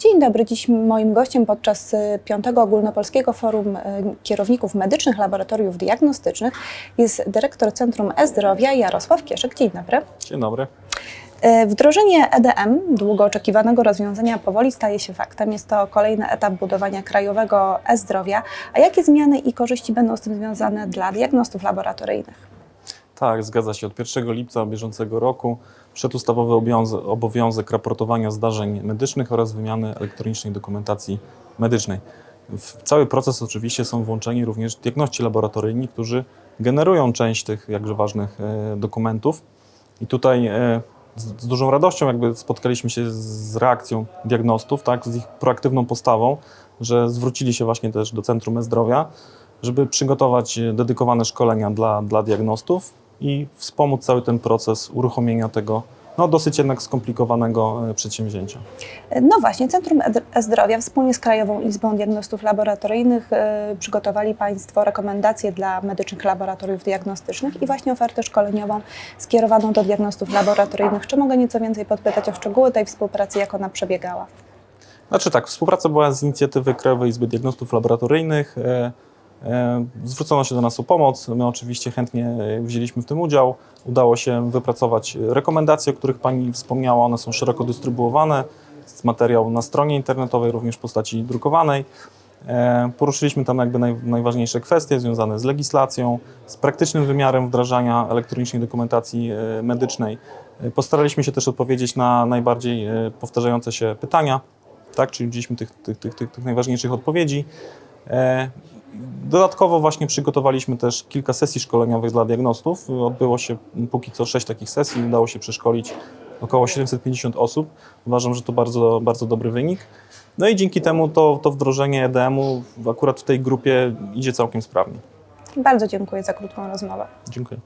Dzień dobry. Dziś moim gościem podczas y, piątego ogólnopolskiego forum y, kierowników medycznych laboratoriów diagnostycznych jest dyrektor Centrum E-Zdrowia Jarosław Kieszek. Dzień dobry. Dzień dobry. Y, Wdrożenie EDM, długo oczekiwanego rozwiązania, powoli staje się faktem. Jest to kolejny etap budowania krajowego e-zdrowia. A jakie zmiany i korzyści będą z tym związane dla diagnostów laboratoryjnych? Tak, zgadza się. Od 1 lipca bieżącego roku przedustawowy obowiązek, obowiązek raportowania zdarzeń medycznych oraz wymiany elektronicznej dokumentacji medycznej. W cały proces oczywiście są włączeni również diagności laboratoryjni, którzy generują część tych jakże ważnych e, dokumentów. I tutaj e, z, dużą radością jakby spotkaliśmy się z reakcją diagnostów, tak, z ich proaktywną postawą, że zwrócili się właśnie też do Centrum E-Zdrowia, żeby przygotować dedykowane szkolenia dla, dla diagnostów i wspomóc cały ten proces uruchomienia tego no, dosyć jednak skomplikowanego e, przedsięwzięcia. No właśnie, Centrum E-Zdrowia wspólnie z Krajową Izbą Diagnostów Laboratoryjnych y, przygotowali Państwo rekomendacje dla medycznych laboratoriów diagnostycznych i właśnie ofertę szkoleniową skierowaną do diagnostów laboratoryjnych. Czy mogę nieco więcej podpytać o szczegóły tej współpracy, jak ona przebiegała? Znaczy tak, współpraca była z inicjatywy Krajowej Izby Diagnostów Laboratoryjnych. E, Zwrócono się do nas o pomoc. My oczywiście chętnie e, wzięliśmy w tym udział. Udało się wypracować rekomendacje, o których Pani wspomniała. One są szeroko dystrybuowane. Jest materiał na stronie internetowej, również w postaci drukowanej. E, Poruszyliśmy tam jakby naj, najważniejsze kwestie związane z legislacją, z praktycznym wymiarem wdrażania elektronicznej dokumentacji medycznej. Postaraliśmy się też odpowiedzieć na najbardziej powtarzające się pytania, tak? czyli udzieliśmy tych, tych, tych, tych, tych najważniejszych odpowiedzi. Dodatkowo właśnie przygotowaliśmy też kilka sesji szkoleniowych dla diagnostów. Odbyło się póki co sześć takich sesji, udało się przeszkolić około 750 osób. Uważam, że to bardzo, bardzo dobry wynik. No i dzięki temu to, to wdrożenie EDM-u akurat w tej grupie idzie całkiem sprawnie. Bardzo dziękuję za krótką rozmowę. Dziękuję.